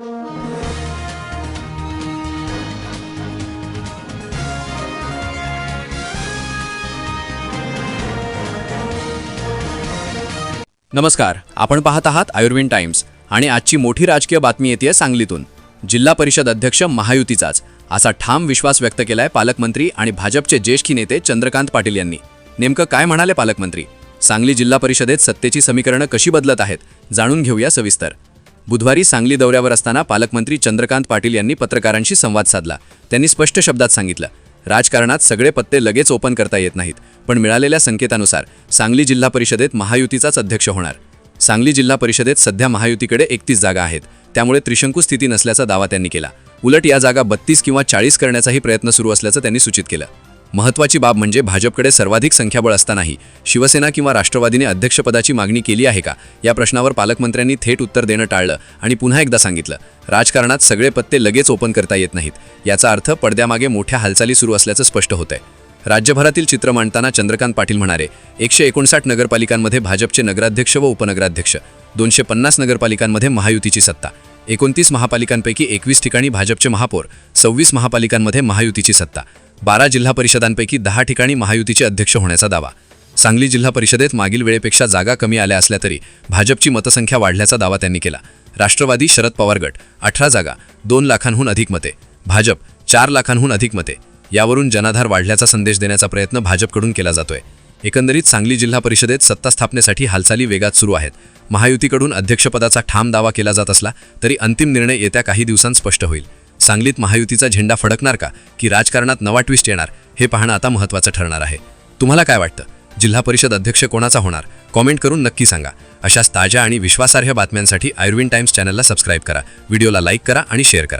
नमस्कार आपण पाहत आहात आयुर्वेन टाइम्स आणि आजची मोठी राजकीय बातमी येते सांगलीतून. जिल्हा परिषद अध्यक्ष महायुतीचाच असा ठाम विश्वास व्यक्त केलाय पालकमंत्री आणि भाजपचे ज्येष्ठ नेते चंद्रकांत पाटील यांनी. नेमकं काय म्हणाले पालकमंत्री? सांगली जिल्हा परिषदेत सत्तेची समीकरणं कशी बदलत आहेत? जाणून घेऊया सविस्तर. बुधवारी सांगली दौऱ्यावर असताना पालकमंत्री चंद्रकांत पाटील यांनी पत्रकारांशी संवाद साधला. त्यांनी स्पष्ट शब्दात सांगितलं राजकारणात सगळे पत्ते लगेच ओपन करता येत नाहीत पण मिळालेल्या संकेतानुसार सांगली जिल्हा परिषदेत महायुतीचाच अध्यक्ष होणार. सांगली जिल्हा परिषदेत सध्या महायुतीकडे एकतीस जागा आहेत त्यामुळे त्रिशंकू स्थिती नसल्याचा दावा त्यांनी केला. उलट या जागा बत्तीस किंवा चाळीस करण्याचाही प्रयत्न सुरू असल्याचं त्यांनी सूचित केलं. महत्त्वाची बाब म्हणजे भाजपकडे सर्वाधिक संख्याबळ असतानाही शिवसेना किंवा राष्ट्रवादीने अध्यक्षपदाची मागणी केली आहे का? या प्रश्नावर पालकमंत्र्यांनी थेट उत्तर देणं टाळलं आणि पुन्हा एकदा सांगितलं राजकारणात सगळे पत्ते लगेच ओपन करता येत नाहीत. याचा अर्थ पडद्यामागे मोठ्या हालचाली सुरू असल्याचं स्पष्ट होतंय. राज्यभरातील चित्र मांडताना चंद्रकांत पाटील म्हणाले एकशे एकोणसाठ नगरपालिकांमध्ये भाजपचे नगराध्यक्ष व उपनगराध्यक्ष दोनशे पन्नास नगरपालिकांमध्ये महायुतीची सत्ता एकोणतीस महापालिकांपैकी एकवीस ठिकाणी भाजपचे महापौर सव्वीस महापालिकांमध्ये महायुतीची सत्ता. बारा जिल्हा परिषदांपैकी दहा ठिकाणी महायुतीचे अध्यक्ष होण्याचा दावा. सांगली जिल्हा परिषदेत मागील वेळेपेक्षा जागा कमी आल्या असल्या तरी भाजपची मतसंख्या वाढल्याचा दावा त्यांनी केला. राष्ट्रवादी शरद पवार गट अठरा जागा दोन लाखांहून अधिक मते. भाजप चार लाखांहून अधिक मते. यावरून जनाधार वाढल्याचा संदेश देण्याचा प्रयत्न भाजपकडून केला जातोय. एकंदरीत सांगली जिल्हा परिषदेत सत्ता स्थापनेसाठी हालचाली वेगात सुरू आहेत. महायुतीकडून अध्यक्षपदाचा ठाम दावा केला जात असला तरी अंतिम निर्णय येत्या काही दिवसांत स्पष्ट होईल. सांगलीत महायुतीचा झेंडा फडकणार का? की राजकारणात नवा ट्विस्ट येणार? हे पाहणं आता महत्त्वाचं ठरणार आहे. तुम्हाला काय वाटतं? जिल्हा परिषद अध्यक्ष कोणाचा होणार? कॉमेंट करून नक्की सांगा. अशाच ताज्या आणि विश्वासार्ह बातम्यांसाठी आयुर्विन टाइम्स चॅनलला सबस्क्राईब करा. व्हिडिओला लाईक करा आणि शेअर करा.